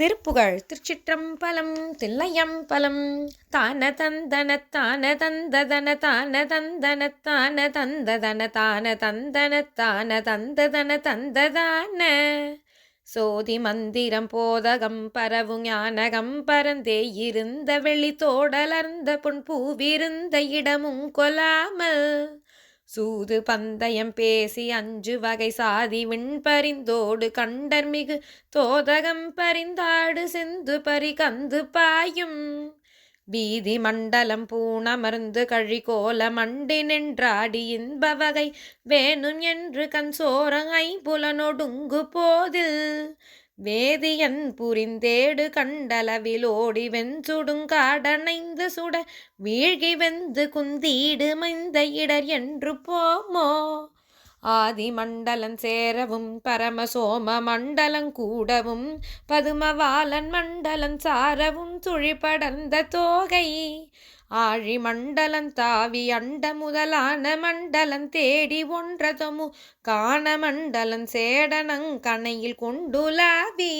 திருப்புகழ் திருச்சிற்றம்பலம் தில்லையம்பலம். தான தந்தன தான தந்ததன தான தந்தன தான தந்ததன தான தந்தன தான தந்ததன தந்ததான. சோதி மந்திரம் போதகம் பரவு ஞானகம் பரந்தே இருந்த வெளி தோடலர்ந்த புன் பூவிருந்த இடமும் கொலாமல். சூது பந்தயம் பேசி அஞ்சு வகை சாதி விண்பரிந்தோடு கண்டர்மிகு தோதகம் பறிந்தாடு செந்து பறி கந்து பாயும். பீதி மண்டலம் பூணமர்ந்து கழிகோல மண்டி நின்றாடி இன்ப வகை வேணும் என்று கண் கண்சோர ஐம்புலனொடுங்கு போதில். வேதியன் புரிந்தேடு கண்டளவில் ஓடி வெஞ்சுடுங்காடனைந்து சுட வீழ்கி வெந்து குந்தீடு மைந்த இடர் என்று போமோ? ஆதி மண்டலம் சேரவும் பரமசோம மண்டலம் கூடவும் பதுமவாலன் மண்டலம் சாரவும் சுழிபடர்ந்த தோகை. ஆழி மண்டலம் தாவி அண்ட முதலான மண்டலம் தேடி ஒன்றதமு. காண மண்டலம் சேடனங்கணையில் கொண்டுலாவி.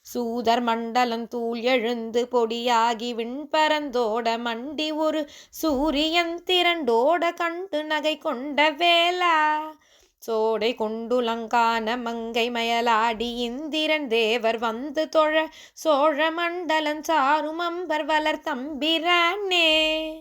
சூதர் மண்டலம் தூள் எழுந்து பொடியாகி விண்பரந்தோட மண்டி ஒரு சூரியன் திரண்டோட கண்டு நகை கொண்ட வேலா சோடை கொண்டுலங்கான மங்கை மயலாடி இந்திரன் தேவர் வந்து தொழ சோழ மண்டலம் சாரும் அம்பர் வளர் தம்பிரானே.